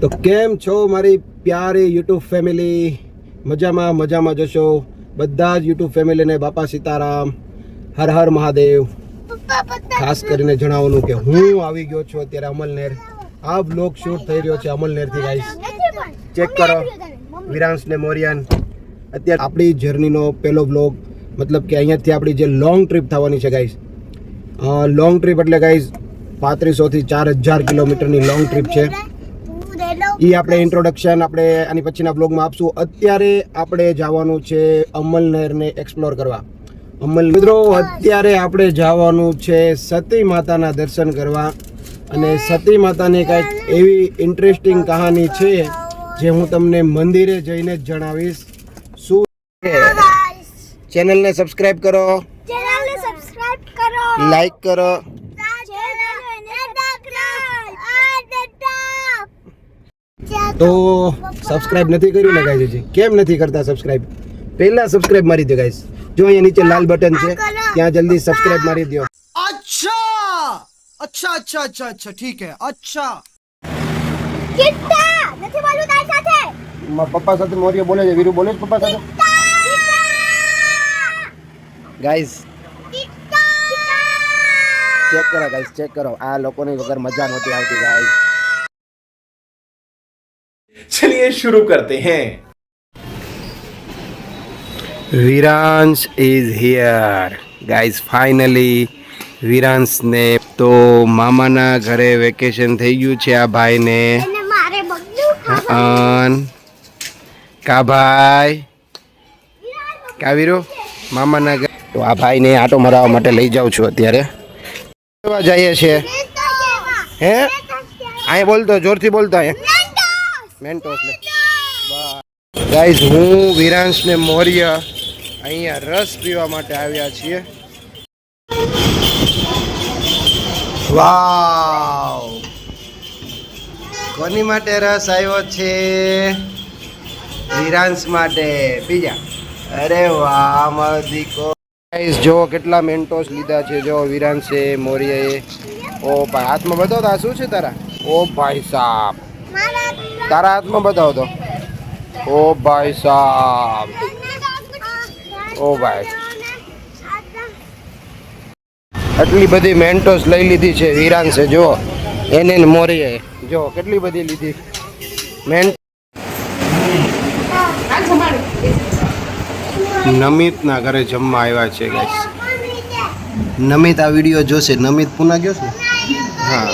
તો કેમ છો મારી પ્યારી યુટ્યુબ ફેમિલી? મજામાં મજામાં જશો. બધા જ યુટ્યુબ ફેમિલીને બાપા સીતારામ, હર હર મહાદેવ. ખાસ કરીને જણાવવાનું કે હું આવી ગયો છું અત્યારે અમલનેર. આ બ્લોગ શૂટ થઈ રહ્યો છે અમલનેરથી ગાઈસ ચેક કરો. વિરાંશ ને મોરિયન. અત્યારે આપણી જર્નીનો પહેલો બ્લોગ મતલબ કે અહીંયાથી આપણી જે લોંગ ટ્રીપ થવાની છે ગાઈસ લોંગ ટ્રીપ એટલે ગાઈસ પાંત્રીસોથી ચાર હજાર કિલોમીટરની લોંગ ટ્રીપ છે. એ આપણે ઇન્ટ્રોડક્શન આપણે આની પછીના બ્લોગમાં આપશું. અત્યારે આપણે જવાનું છે અમલ નહેરને એક્સપ્લોર કરવા. અમલ મિત્રો અત્યારે આપણે જવાનું છે સતી માતાના દર્શન કરવા. અને સતી માતાની કંઈક એવી ઇન્ટરેસ્ટિંગ કહાની છે જે હું તમને મંદિરે જઈને જ જણાવીશ. શું ચેનલને સબસ્ક્રાઈબ ચેનલને સબસ્ક્રાઇબ કરો. લાઈક કરો. તો સબસ્ક્રાઇબ નથી કર્યું ને ગાઈસ હજી કેમ નથી કરતા સબસ્ક્રાઇબ પહેલા સબસ્ક્રાઇબ મારી દો ગાઈસ જો અહીંયા નીચે લાલ બટન છે ત્યાં જલ્દી સબસ્ક્રાઇબ મારી દો અચ્છા અચ્છા અચ્છા અચ્છા અચ્છા ઠીક હે અચ્છા કિટ્ટા નથી બોલું તારી સાથે મા પપ્પા સાથે મોરિયો બોલે છે વીરુ બોલે છે પપ્પા સાથે ગાઈસ ચેક કરો ગાઈસ ચેક કરો આ લોકોની વગર મજા નહોતી આવતી ગાઈસ चलिए शुरू करते हैं Viraansh is here guys finally વિરાંશને તો મામાના ઘરે વેકેશન થઈ ગયું છે આ ભાઈને અને મારે બગડ્યું અન કા ભાઈ કા વીરો મામાના ઘરે તો આ ભાઈને આટો મરાવવા માટે લઈ જાઉં છું અત્યારે કેવા જઈએ છે હે અહીંયા બોલતો જોરથી બોલતો અહીંયા મેન્ટોસ ને. ગાઈઝ હું વિરાંશ ને મૌર્ય અહીંયા રસ પીવા માટે આવ્યા છીએ. વાવ! કોની માટે રસ આવ્યો છે? વિરાંશ માટે. બીજા અરે વાહ, મારો દીકો. ગાઈઝ જો કેટલા મેન્ટોસ લીધા છે, જો વિરાંશે, મૌર્યએ. ઓ ભાઈ, હાથમાં બધો તા, શું છે તારા? ઓ ભાઈ સાહેબ તારા હાથમાં બતાવો તો. ઓ ભાઈ સાહેબ ઓ ભાઈ. આટલી બધી મેન્ટોસ લઈ લીધી છે વિરાંશે જો એને મોરીએ. જો કેટલી બધી લીધી. મેન્ટ નમિતના ઘરે જમવા આવ્યા છે ગાઈસ નમિત આ વીડિયો જોશે. નમિત પુના ગયો છે હા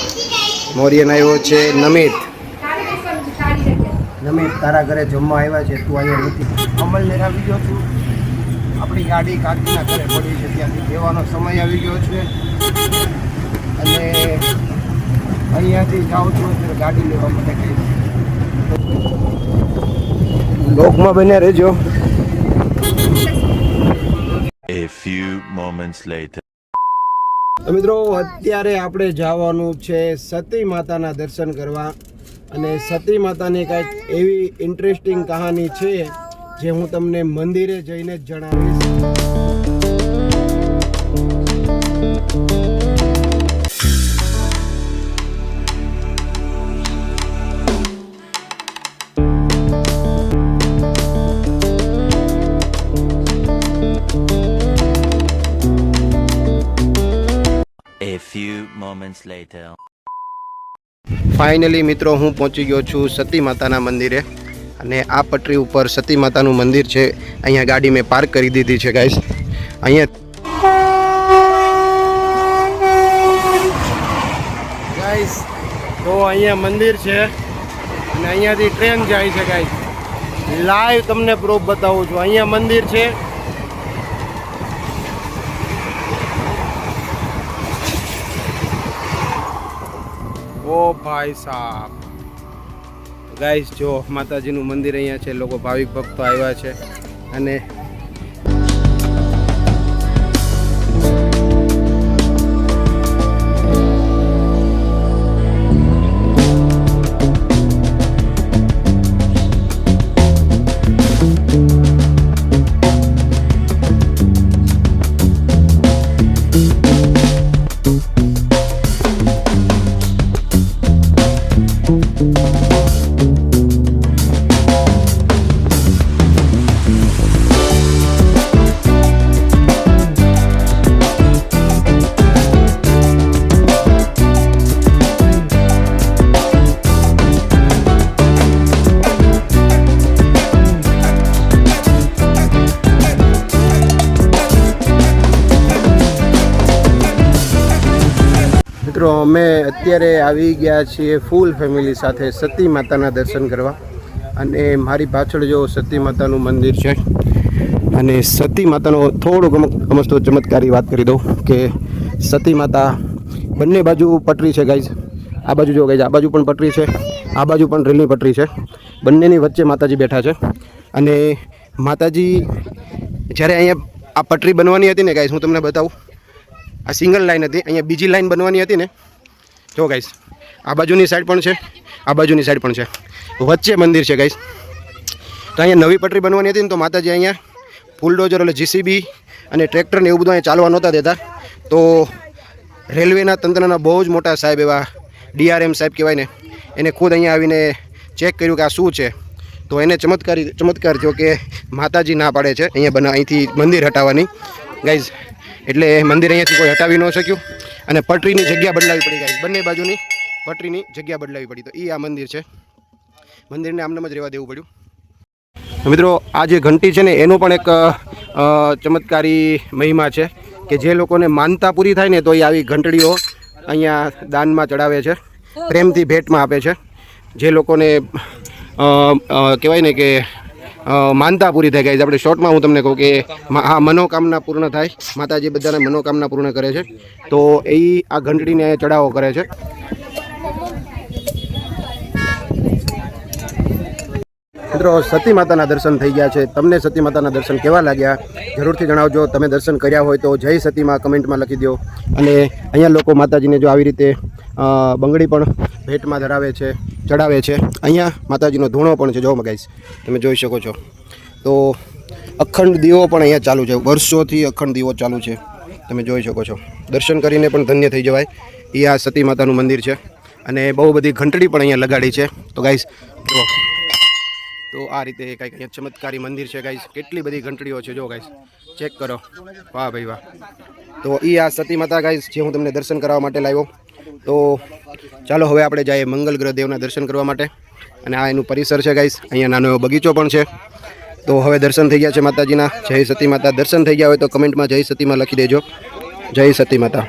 મોરિયન આવ્યો છે નમિત. નમિત તારા ઘરે જમવા આવ્યા છે તું અહીંયા નથી. અમલ લેર આવી ગયો છું આપણી ગાડી કાકીના ઘરે પડી છે ત્યાંથી દેવાનો સમય આવી ગયો છે. અને અહીંયાથી જાઉં છું એટલે ગાડી લેવા માટે કહીશ લોકમાં બન્યા રહેજો. A few moments later. મિત્રો અત્યારે આપણે જવાનું છે સતી માતાના દર્શન કરવા. અને સતી માતાની કંઈક એવી ઇન્ટરેસ્ટિંગ કહાની છે જે હું તમને મંદિરે જઈને જ જણાવીશ few moments later. ફાઇનલી મિત્રો હું પહોંચી ગયો છું સતી માતાના મંદિરે. અને આ પટરી ઉપર સતી માતાનું મંદિર છે. અહીંયા ગાડી મેં પાર્ક કરી દીધી છે ગાઈસ અહીંયા ગાઈસ તો અહીંયા મંદિર છે. અને અહીંયાથી ટ્રેન જાય છે ગાઈસ લાઈવ તમને પ્રૂફ બતાવું છું. અહીંયા મંદિર છે. ભાઈ સાહેબ ગાઈસ જો માતાજીનું મંદિર અહીંયા છે લોકો ભાવિક ભક્તો આવ્યા છે. અને અત્યારે આવી ગયા છીએ ફૂલ ફેમિલી સાથે સતી માતાના દર્શન કરવા. અને મારી પાછળ જો સતી માતાનું મંદિર છે, અને સતી માતાનો થોડોક અમુક અમસ્તો ચમત્કારી વાત કરી દઉં કે સતી માતા બંને બાજુ પટરી છે ગાઈઝ. આ બાજુ જો ગાઈઝ, આ બાજુ પણ પટરી છે, આ બાજુ પણ રેલની પટરી છે. બંનેની વચ્ચે માતાજી બેઠા છે. અને માતાજી જ્યારે અહીંયા આ પટરી બનવાની હતી ને ગાઈઝ, હું તમને બતાવું. આ સિંગલ લાઈન હતી, અહીંયા બીજી લાઈન બનવાની હતી ને જો ગાઈશ આ બાજુની સાઈડ પણ છે, આ બાજુની સાઈડ પણ છે. વચ્ચે મંદિર છે ગાઈશ તો અહીંયા નવી પટરી બનવાની હતી ને તો માતાજી અહીંયા બુલડોઝર એટલે જીસીબી અને ટ્રેક્ટરને એવું બધું અહીંયા ચાલવા નહોતા દેતા. તો રેલવેના તંત્રના બહુ જ મોટા સાહેબ એવા ડીઆરએમ સાહેબ કહેવાય ને, એને ખુદ અહીંયા આવીને ચેક કર્યું કે આ શું છે. તો એને ચમત્કારી, ચમત્કાર થયો કે માતાજી ના પાડે છે, અહીંયા બના, અહીંથી મંદિર હટાવવાની. ગાઈઝ એટલે મંદિર અહીંયાથી કોઈ હટાવી ન શક્યું. અને પટરીની જગ્યા બદલાવી પડી ગઈ બંને બાજુની પટરીની જગ્યા બદલાવી પડી. તો એ આ મંદિર છે. મંદિરને આમનામ જ રહેવા દેવું પડ્યું. મિત્રો, આ જે ઘંટી છે ને, એનો પણ એક ચમત્કારી મહિમા છે કે જે લોકોને માનતા પૂરી થાય ને, તો એ આવી ઘંટડીઓ અહીંયા દાનમાં ચડાવે છે. પ્રેમથી ભેટમાં આપે છે. જે લોકોને કહેવાય ને કે માનતા પૂરી થાય ગઈ આપણે શોર્ટમાં હું તમને કહું કે આ મનોકામના પૂર્ણ થાય. માતાજી બધાને મનોકામના પૂર્ણ કરે છે. તો એ આ ઘંટડીને અહીંયા ચડાવો કરે છે. મિત્રો, સતી માતાના દર્શન થઈ ગયા છે. તમને સતી માતાના દર્શન કેવા લાગ્યા? જરૂરથી જણાવજો. તમે દર્શન કર્યા હોય તો જય સતીમાં કમેન્ટમાં લખી દો અને અહીંયા લોકો માતાજીને જો આવી રીતે બંગડી પણ ભેટમાં ધરાવે છે. ચડાવે છે. અહીંયા માતાજીનો ધૂણો પણ છે. જો મગાઈશ તમે જોઈ શકો છો. તો અખંડ દીવો પણ અહીંયા ચાલુ છે. વર્ષોથી અખંડ દીવો ચાલુ છે. તમે જોઈ શકો છો. દર્શન કરીને પણ ધન્ય થઈ જવાય. એ આ સતી માતાનું મંદિર છે. અને બહુ બધી ઘંટડી પણ અહીંયા લગાડી છે. તો ગાઈસ જો. તો આ રીતે કંઈક અહીંયા ચમત્કારી મંદિર છે ગાઈસ કેટલી બધી ઘંટડીઓ છે, જો ગાઈસ ચેક કરો. વાહ ભાઈ વાહ. તો એ આ સતી માતા ગાઈસ જે હું તમને દર્શન કરવા માટે લાવ્યો. તો ચાલો હવે આપણે જઈએ મંગલ ગ્રહ દેવના દર્શન કરવા માટે. અને આ એનું પરિસર છે ગાઈસ, અહીંયા નાનો એવો બગીચો પણ છે. તો હવે દર્શન થઈ ગયા છે માતાજીના. જય સતી માતા. દર્શન થઈ ગયા હોય તો કમેન્ટમાં જય સતીમાં લખી દેજો. જય સતી માતા.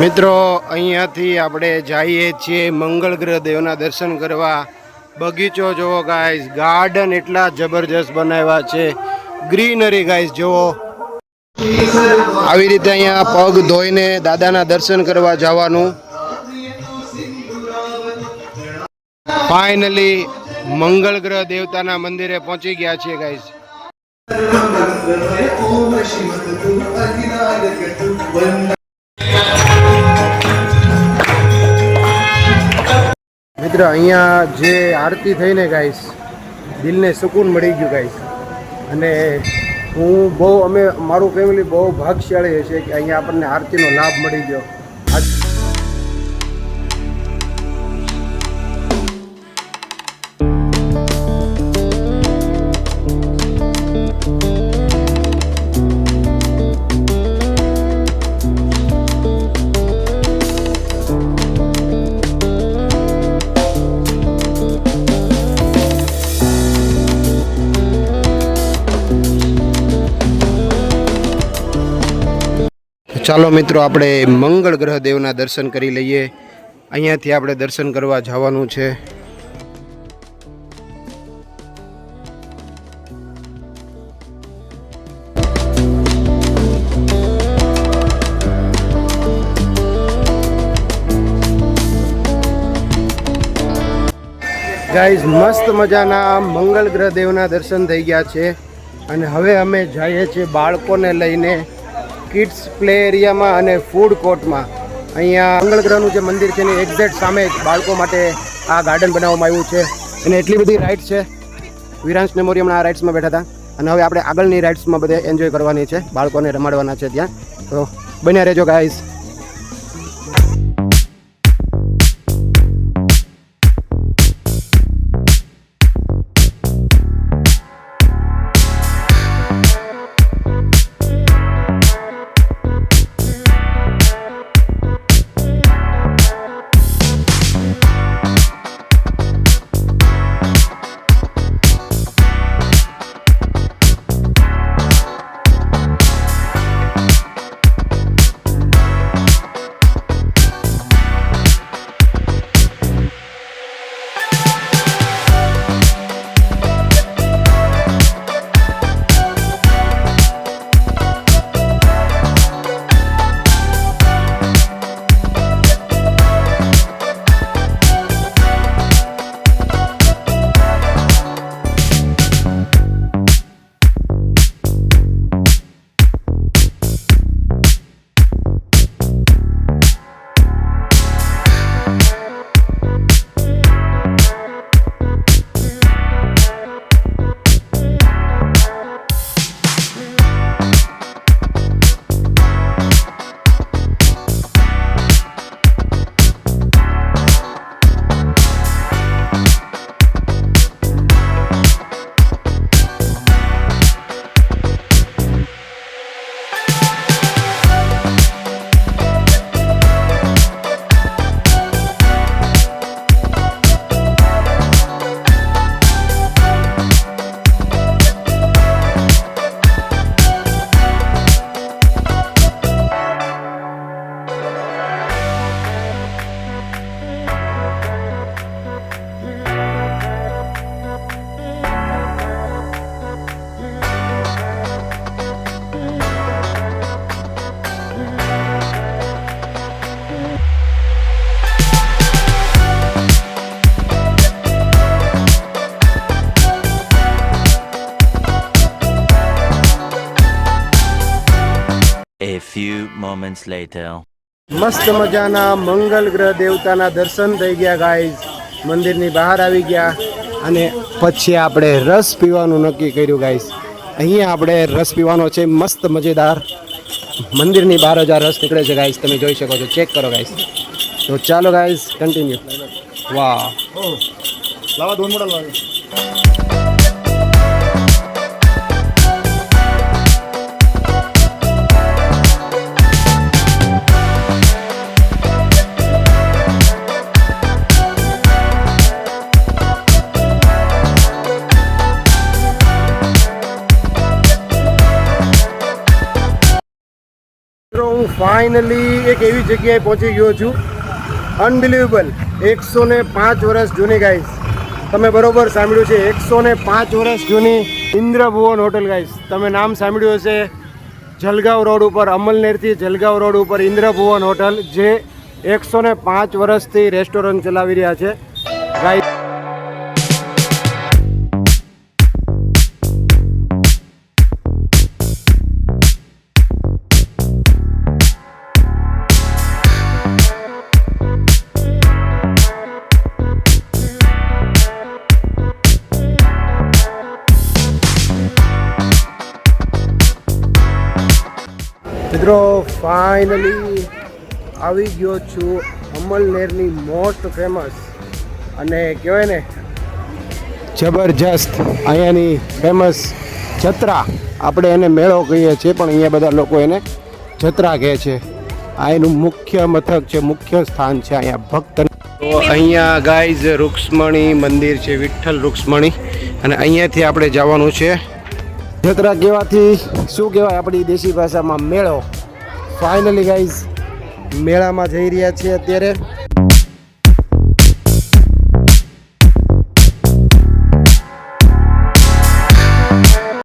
મિત્રો, અહીંયાથી આપણે જઈએ છીએ મંગળ ગ્રહ દેવના દર્શન કરવા. બગીચો જુઓ ગાઈસ ગાર્ડન એટલા જબરજસ્ત બનાવ્યા છે. ગ્રીનરી ગાઈસ જુઓ. આવી રીતે અહીંયા પગ ધોઈને દાદાના દર્શન કરવા જવાનું. ફાઇનલી મંગળ ગ્રહ દેવતાના મંદિરે પહોંચી ગયા છીએ ગાઈસ મિત્ર, અહીંયા જે આરતી થઈને ગાઈશ, દિલને સુકૂન મળી ગયું ગાઈશ. અને હું બહુ, અમે, મારું ફેમિલી બહુ ભાગશાળી છે કે અહીંયા આપણને આરતીનો લાભ મળી ગયો. આજ ચાલો મિત્રો, આપણે મંગળ ગ્રહ દેવના દર્શન કરી લઈએ. અહીંયાથી આપણે દર્શન કરવા જવાનું છે. ગાઈઝ, મસ્ત મજાના મંગળ ગ્રહ દેવના દર્શન થઈ ગયા છે. અને હવે અમે જઈએ છીએ બાળકોને લઈને. કિડ્સ પ્લે એરિયામાં અને ફૂડ કોર્ટમાં. અહીંયા મંગળ ગ્રહનું જે મંદિર છે એની એક્ઝેક્ટ સામે બાળકો માટે આ ગાર્ડન બનાવવામાં આવ્યું છે. અને એટલી બધી રાઇડ્સ છે. વિરાંશ મેમોરિયમના આ રાઇડ્સમાં બેઠા હતા. અને હવે આપણે આગળની રાઇડ્સમાં બધે એન્જોય કરવાની છે. બાળકોને રમાડવાના છે ત્યાં. તો બન્યા રહેજો ગાઈઝ moments later. મસ્ત મજાના મંગલ ગ્રહ દેવતાના દર્શન થઈ ગયા ગાઈઝ મંદિરની બહાર આવી ગયા અને પછી આપણે રસ પીવાનું નક્કી કર્યું ગાઈઝ અહીંયા આપણે રસ પીવાનો છે મસ્ત મજેદાર. મંદિરની બહાર જ આ રસ નીકળે છે ગાઈઝ તમે જોઈ શકો છો ચેક કરો ગાઈઝ તો ચાલો ગાઈઝ કન્ટિન્યુ વાહ. મિત્રો ફાઇનલી એક એવી જગ્યાએ પહોંચી ગયો છું. અનબિલિવેબલ એકસો ને પાંચ વર્ષ જૂની ગાઈસ તમે બરોબર સાંભળ્યું છે એકસો ને પાંચ વર્ષ જૂની ઇન્દ્રભુવન હોટલ ગાઈસ તમે નામ સાંભળ્યું હશે. જલગાંવ રોડ ઉપર, અમલનેરથી જલગાંવ રોડ ઉપર ઇન્દ્રભુવન હોટલ, જે એકસો ને પાંચ વર્ષથી રેસ્ટોરન્ટ ચલાવી રહ્યા છે. ગાઈસ મિત્રો ફાઇનલી આવી ગયો છું અમલનેરની મોસ્ટ ફેમસ અને કહેવાય ને, જબરજસ્ત અહીંયાની ફેમસ જત્રા. આપણે એને મેળો કહીએ છીએ, પણ અહીંયા બધા લોકો એને જત્રા કહે છે. આ એનું મુખ્ય મથક છે, મુખ્ય સ્થાન છે અહીંયા ભક્ત. તો અહીંયા ગાઈઝ રૂક્ષ્મણી મંદિર છે, વિઠ્ઠલ રૂક્ષ્મણી. અને અહીંયાથી આપણે જવાનું છે. જત્રા કહેવાથી શું કહેવાય આપણી દેશી ભાષામાં? મેળો. ફાઇનલી ગાઈઝ મેળામાં જઈ રહ્યા છીએ અત્યારે.